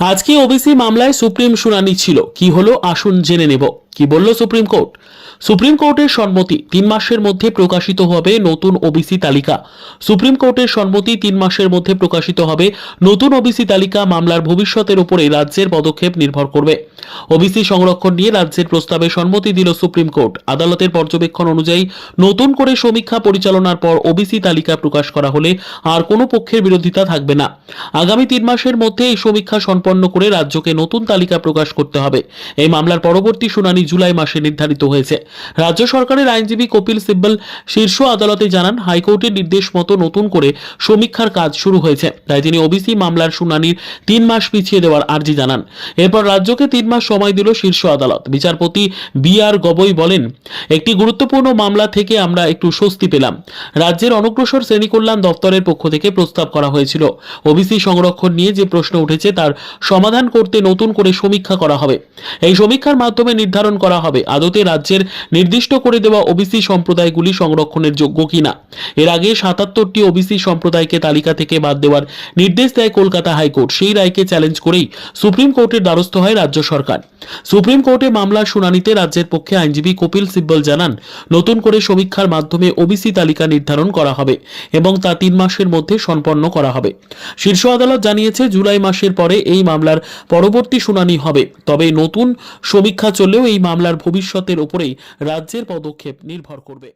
আজকে ওবিসি মামলায় সুপ্রিম শুনানি ছিল। কি হলো? আসুন জেনে নেব। কি বলল সুপ্রিম কোর্ট? সুপ্রিম কোর্টের সম্মতি তিন মাসের মধ্যে প্রকাশিত হবে নতুন ওবিসি তালিকা। সুপ্রিম কোর্টের সম্মতি তিন মাসের মধ্যে প্রকাশিত হবে নতুন ওবিসি তালিকা মামলার ভবিষ্যতের উপরে রাজ্যের পদক্ষেপ নির্ভর করবে। ওবিসি সংরক্ষণ নিয়ে রাজ্যের প্রস্তাবে সম্মতি দিল সুপ্রিম কোর্ট। আদালতের পর্যবেক্ষণ অনুযায়ী নতুন করে সমীক্ষা পরিচালনার পর ওবিসি তালিকা প্রকাশ করা হলে আর কোনো পক্ষের বিরোধিতা থাকবে না। আগামী তিন মাসের মধ্যে এই সমীক্ষা সম্পন্ন করে রাজ্যকে নতুন তালিকা প্রকাশ করতে হবে। এই মামলার পরবর্তী শুনানি জুলাই মাসে নির্ধারিত হয়েছে। রাজ্য সরকারের আইনজীবী কপিল সিব্বল শীর্ষ আদালতে জানান, হাইকোর্টের নির্দেশ মতো নতুন করে সমীক্ষার কাজ শুরু হয়েছে। তাই তিনি ওবিসি মামলার শুনানির তিন মাস পিছিয়ে দেওয়ার আর্জি জানান। এরপর রাজ্যকে তিন মাস সময় দিল শীর্ষ আদালত। বিচারপতি বি আর গগৈ বলেন, একটি গুরুত্বপূর্ণ মামলা থেকে আমরা একটু স্বস্তি পেলাম। রাজ্যের অনগ্রসর শ্রেণি কল্যাণ দপ্তরের পক্ষ থেকে প্রস্তাব করা হয়েছিল। ওবিসি সংরক্ষণ নিয়ে যে প্রশ্ন উঠেছে তার সমাধান করতে নতুন করে সমীক্ষা করা হবে। এই সমীক্ষার মাধ্যমে নির্ধারণ করা হবে। আদতে রাজ্যের নির্দিষ্ট করে দেওয়া ওবিসি সম্প্রদায়গুলি সংরক্ষণের যোগ্য কিনা। এর আগে সাতাত্তরটি ওবিসি সম্প্রদায়কে তালিকা থেকে বাদ দেওয়ার নির্দেশ দেয় কলকাতা হাইকোর্ট। সেই রায়কে চ্যালেঞ্জ করেই সুপ্রিম কোর্টের দ্বারস্থ হয় রাজ্য সরকার। সুপ্রিম কোর্টে মামলার শুনানিতে রাজ্যের পক্ষে আইনজীবী কপিল সিব্বল জানান, নতুন করে সমীক্ষার মাধ্যমে ওবিসি তালিকা নির্ধারণ করা হবে এবং তা তিন মাসের মধ্যে সম্পন্ন করা হবে। শীর্ষ আদালত জানিয়েছে, জুলাই মাসের পরে এই মামলার পরবর্তী শুনানি হবে। তবে নতুন সমীক্ষা চললেও এই মামলার ভবিষ্যতের উপরেই রাজ্যের পদক্ষেপ নির্ভর করবে।